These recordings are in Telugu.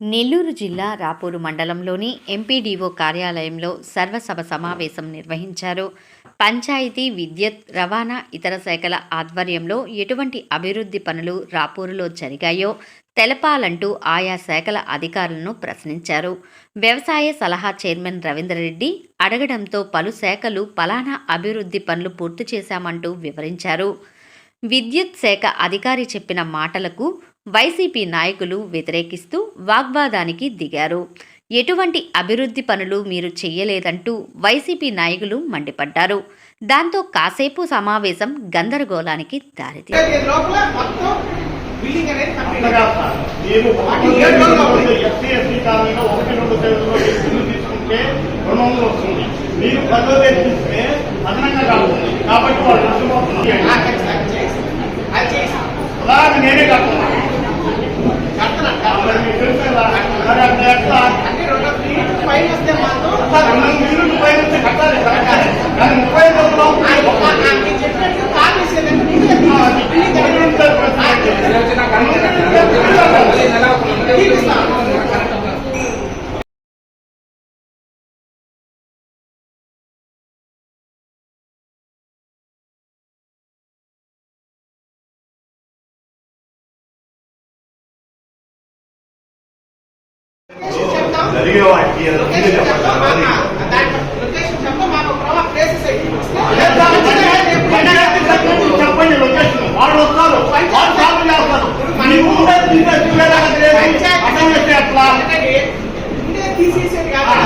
నెల్లూరు జిల్లా రాపూరు మండలంలోని ఎంపీడీఓ కార్యాలయంలో సర్వసభ సమావేశం నిర్వహించారు. పంచాయతీ విద్యుత్ రవాణా ఇతర శాఖల ఆధ్వర్యంలో ఎటువంటి అభివృద్ధి పనులు రాపూరులో జరిగాయో తెలపాలంటూ ఆయా శాఖల అధికారులను ప్రశ్నించారు. వ్యవసాయ సలహా చైర్మన్ రవీంద్రరెడ్డి అడగడంతో పలు శాఖలు పలానా అభివృద్ధి పనులు పూర్తి చేశామంటూ వివరించారు. విద్యుత్ శాఖ అధికారి చెప్పిన మాటలకు వైసీపీ నాయకులు వ్యతిరేకిస్తూ వాగ్వాదానికి దిగారు. ఎటువంటి అభివృద్ధి పనులు మీరు చెయ్యలేదంటూ వైసీపీ నాయకులు మండిపడ్డారు. దాంతో కాసేపు సమావేశం గందరగోళానికి దారితీసింది. మీరు పదో తీసుకుంటే అదనంగా కాబట్టి వాళ్ళు నష్టపోతున్నారు. అలాగే నేనే కాకుండా తీసేసేది కాదు ఆడ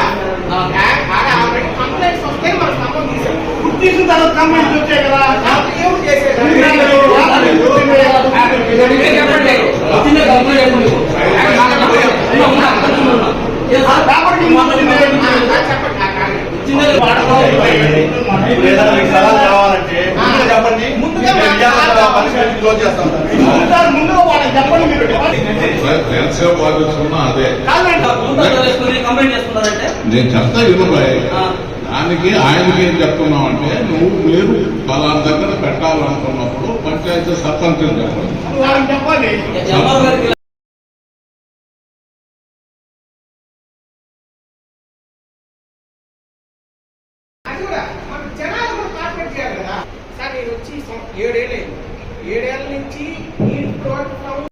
ఆల్రెడీ కంప్లైంట్స్ వస్తే మనం స్తంభం తీసాం తీసిన తర్వాత కంప్లైంట్స్ వచ్చాయి కదా. చేసేది? చెప్పండి. అదే. నేను చెప్తా ఇరుబాయ్ దానికి ఆయనకి ఏం చెప్తున్నావు అంటే నువ్వు మీరు పలానా దగ్గర పెట్టాలనుకున్నప్పుడు పంచాయతీ సర్పంచ్ చెప్పండి. కార్పొరేట్ ఏడేళ్ళు అయింది. నుంచి ఈ ప్రోడక్ట్